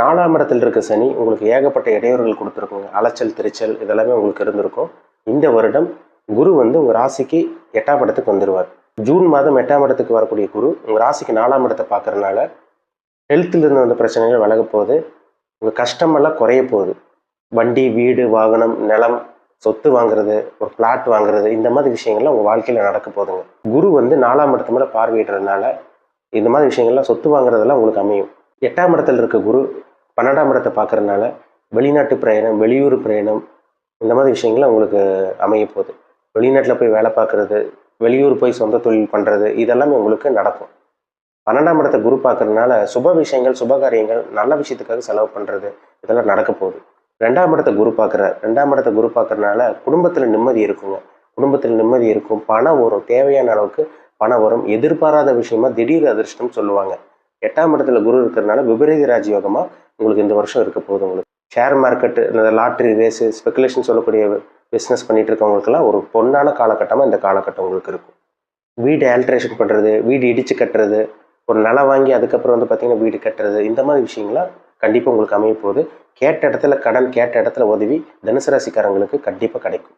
நாலாம் இடத்தில் இருக்க சனி உங்களுக்கு ஏகப்பட்ட இடையூறுகள் கொடுத்துருக்குங்க. அலைச்சல் திருச்சல் இதெல்லாமே உங்களுக்கு இருந்திருக்கும். இந்த வருடம் குரு வந்து உங்கள் ராசிக்கு எட்டாம் இடத்துக்கு வந்துடுவார் ஜூன் மாதம் எட்டாம் இடத்துக்கு வரக்கூடிய குரு உங்கள் ராசிக்கு நாலாம் இடத்தை பார்க்குறனால ஹெல்த்திலிருந்து வந்த பிரச்சனைகள் விலக போகுது. உங்கள் கஷ்டமெல்லாம் குறைய போகுது. வண்டி வீடு வாகனம் நிலம் சொத்து வாங்குறது ஒரு பிளாட் வாங்குறது இந்த மாதிரி விஷயங்கள்லாம் உங்கள் வாழ்க்கையில் நடக்க போகுதுங்க. குரு வந்து நாலாம் இடத்து மேலே பார்வையிடுறதுனால இந்த மாதிரி விஷயங்கள்லாம் சொத்து வாங்குறதெல்லாம் உங்களுக்கு அமையும். எட்டாம் இடத்துல இருக்க குரு பன்னெண்டாம் இடத்தை பார்க்குறதுனால வெளிநாட்டு பிரயாணம் வெளியூர் பிரயாணம் இந்த மாதிரி விஷயங்கள்லாம் உங்களுக்கு அமைய போகுது. வெளிநாட்டில் போய் வேலை பார்க்குறது வெளியூர் போய் சொந்த தொழில் பண்ணுறது இதெல்லாமே உங்களுக்கு நடக்கும். பன்னெண்டாம் இடத்தை குரு பார்க்குறதுனால சுப விஷயங்கள் சுப காரியங்கள் நல்ல விஷயத்துக்காக செலவு பண்ணுறது இதெல்லாம் நடக்க போகுது. ரெண்டாம் இடத்தை குரு பார்க்குற ரெண்டாம் இடத்தை குரு பார்க்குறதுனால குடும்பத்தில் நிம்மதி இருக்குங்க. குடும்பத்தில் நிம்மதி இருக்கும். பணம் வரும் தேவையான அளவுக்கு பணம் வரும் எதிர்பாராத விஷயமா திடீர் அதிர்ஷ்டம் சொல்லுவாங்க. எட்டாம் இடத்துல குரு இருக்கிறதுனால விபரீத ராஜயோகமாக உங்களுக்கு இந்த வருஷம் இருக்க போகுது உங்களுக்கு. ஷேர் மார்க்கெட்டு இந்த லாட்ரி ரேஸு ஸ்பெகுலேஷன் சொல்லக்கூடிய பிஸ்னஸ் பண்ணிட்டு இருக்கவங்களுக்குலாம் ஒரு பொன்னான காலகட்டமாக இந்த காலகட்டம் உங்களுக்கு இருக்கும். வீடு ஆல்ட்ரேஷன் பண்ணுறது வீடு இடித்து கட்டுறது ஒரு நிலை வாங்கி அதுக்கப்புறம் வந்து பார்த்திங்கன்னா வீடு கட்டுறது இந்த மாதிரி விஷயங்கள்லாம் கண்டிப்பாக உங்களுக்கு அமைய போகுது. கேட்ட இடத்துல கடன் கேட்ட இடத்துல உதவி தனுசு ராசிக்காரங்களுக்கு கண்டிப்பாக கிடைக்கும்.